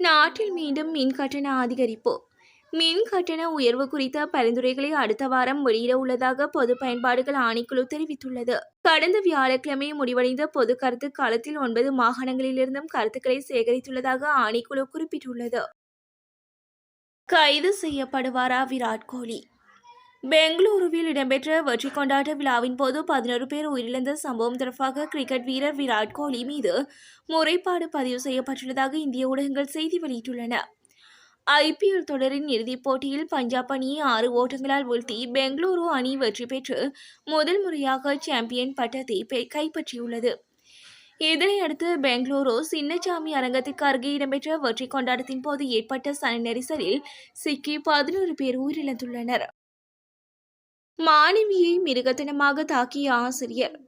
நாட்டில் மீண்டும் மின் கட்டண அதிகரிப்பு. மின் கட்டண உயர்வு குறித்த பரிந்துரைகளை அடுத்த வாரம் வெளியிட உள்ளதாக பொது பயன்பாடுகள் ஆணைக்குழு தெரிவித்துள்ளது. கடந்த வியாழக்கிழமை முடிவடைந்த பொது கருத்து காலத்தில் ஒன்பது மாகாணங்களிலிருந்தும் கருத்துக்களை சேகரித்துள்ளதாக ஆணைக்குழு குறிப்பிட்டுள்ளது. கைது செய்யப்படுவாரா விராட் கோலி? பெங்களூருவில் இடம்பெற்ற வெற்றி கொண்டாட்ட விழாவின் போது பதினோரு பேர் உயிரிழந்த சம்பவம் தொடர்பாக கிரிக்கெட் வீரர் விராட் கோலி மீது முறைப்பாடு பதிவு செய்யப்பட்டுள்ளதாக இந்திய ஊடகங்கள் செய்தி வெளியிட்டுள்ளன. ஐபிஎல் தொடரின் இறுதிப் போட்டியில் பஞ்சாப் அணியை ஆறு ஓட்டங்களால் வீழ்த்தி பெங்களூரு அணி வெற்றி பெற்று முதல் முறையாக சாம்பியன் பட்டத்தை பெ- கைப்பற்றியுள்ளது. இதனையடுத்து பெங்களூரு சின்னசாமி அரங்கத்திற்கு அருகே இடம்பெற்ற வெற்றி கொண்டாட்டத்தின் போது ஏற்பட்ட சன நெரிசலில் சிக்கி பதினோரு பேர் உயிரிழந்துள்ளனர். மாணவியை மிருகத்தனமாக தாக்கிய ஆசிரியர்.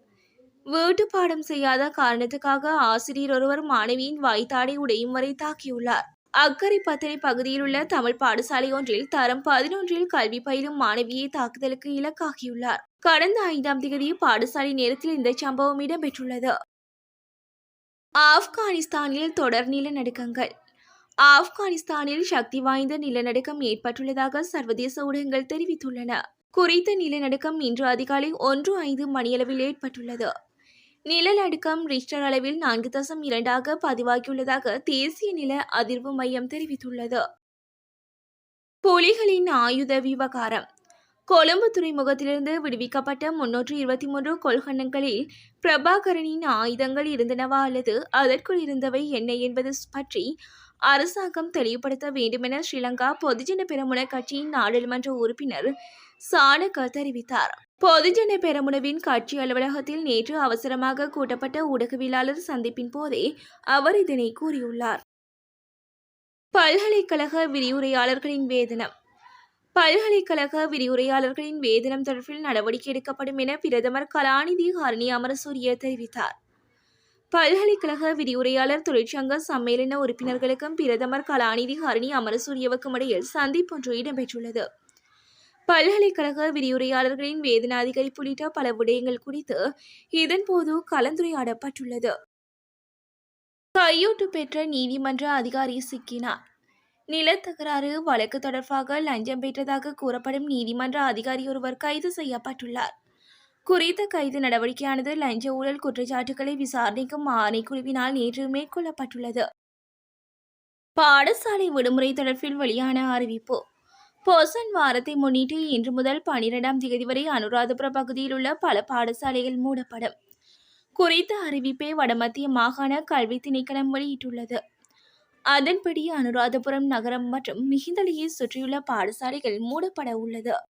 வீட்டு பாடம் செய்யாத காரணத்துக்காக ஆசிரியர் ஒருவர் மாணவியின் வாய்த்தாடை உடையும் வரை தாக்கியுள்ளார். அக்கரை பத்தனை பகுதியில் உள்ள தமிழ் பாடசாலை ஒன்றில் தரம் பதினொன்றில் கல்வி பயிலும் மாணவியை தாக்குதலுக்கு இலக்காகியுள்ளார். கடந்த ஐந்தாம் தேதி பாடசாலை நேரத்தில் இந்த சம்பவம் இடம்பெற்றுள்ளது. ஆப்கானிஸ்தானில் தொடர் நிலநடுக்கங்கள். ஆப்கானிஸ்தானில் சக்தி வாய்ந்த நிலநடுக்கம் ஏற்பட்டுள்ளதாக சர்வதேச ஊடகங்கள் தெரிவித்துள்ளன. குறித்த நிலநடுக்கம் இன்று அதிகாலை ஒன்று ஐந்து மணியளவில் ஏற்பட்டுள்ளது. நிலநடுக்கம் ரிக்டர் அளவில் நான்கு தசம் இரண்டாக பதிவாகியுள்ளதாக தேசிய நில அதிர்வு மையம் தெரிவித்துள்ளது. புலிகளின் ஆயுத விவகாரம். கொழும்பு துறைமுகத்திலிருந்து விடுவிக்கப்பட்ட முன்னூற்று இருபத்தி மூன்று கொள்கலன்களில் பிரபாகரனின் ஆயுதங்கள் இருந்தனவா அல்லது அதற்குள் இருந்தவை என்ன என்பது பற்றி அரசாங்கம் தெளிவுபடுத்த வேண்டுமென ஸ்ரீலங்கா பொதுஜன பெருமுன கட்சியின் நாடாளுமன்ற உறுப்பினர் சாணக்க தெரிவித்தார் பொதுஜன பெரமுனவின் கட்சி அலுவலகத்தில் நேற்று அவசரமாக கூட்டப்பட்ட ஊடகவியலாளர் சந்திப்பின் போதே அவர் இதனை கூறியுள்ளார். பல்கலைக்கழக விரிவுரையாளர்களின் வேதனம். பல்கலைக்கழக விரிவுரையாளர்களின் வேதனம் தொடர்பில் நடவடிக்கை எடுக்கப்படும் என பிரதமர் கலாநிதி ஹரணி அமரசூரிய தெரிவித்தார். பல்கலைக்கழக விரிவுரையாளர் தொழிற்சங்க சம்மேளன உறுப்பினர்களுக்கும் பிரதமர் கலாநிதி ஹரணி அமரசூரியவுக்கும் இடையில் சந்திப்பொன்று இடம்பெற்றுள்ளது. பல்கலைக்கழக விரிவுரையாளர்களின் வேதன அதிகரிப்பு உள்ளிட்ட பல விடயங்கள் குறித்து இதன்போது கலந்துரையாடப்பட்டுள்ளது. கையூட்டு பெற்ற நீதிமன்ற அதிகாரி சிக்கினார். நிலத்தகராறு வழக்கு தொடர்பாக லஞ்சம் பெற்றதாக கூறப்படும் நீதிமன்ற அதிகாரி ஒருவர் கைது செய்யப்பட்டுள்ளார். குறித்த கைது நடவடிக்கையானது லஞ்ச ஊழல் குற்றச்சாட்டுகளை விசாரணைக்கும் ஆணைக்குழுவினால் நேற்று மேற்கொள்ளப்பட்டுள்ளது. பாடசாலை விடுமுறை தொடர்பில் வெளியான அறிவிப்பு. போசன் வாரத்தை முன்னிட்டு இன்று முதல் பனிரெண்டாம் தேதி வரை அனுராதபுர பகுதியில் உள்ள பல பாடசாலைகள் மூடப்படும். குறித்த அறிவிப்பை வடமத்திய மாகாண கல்வி திணைக்களம் வெளியிட்டுள்ளது. அதன்படி அனுராதபுரம் நகரம் மற்றும் மிகிந்தலையை சுற்றியுள்ள பாடசாலைகள் மூடப்பட உள்ளது.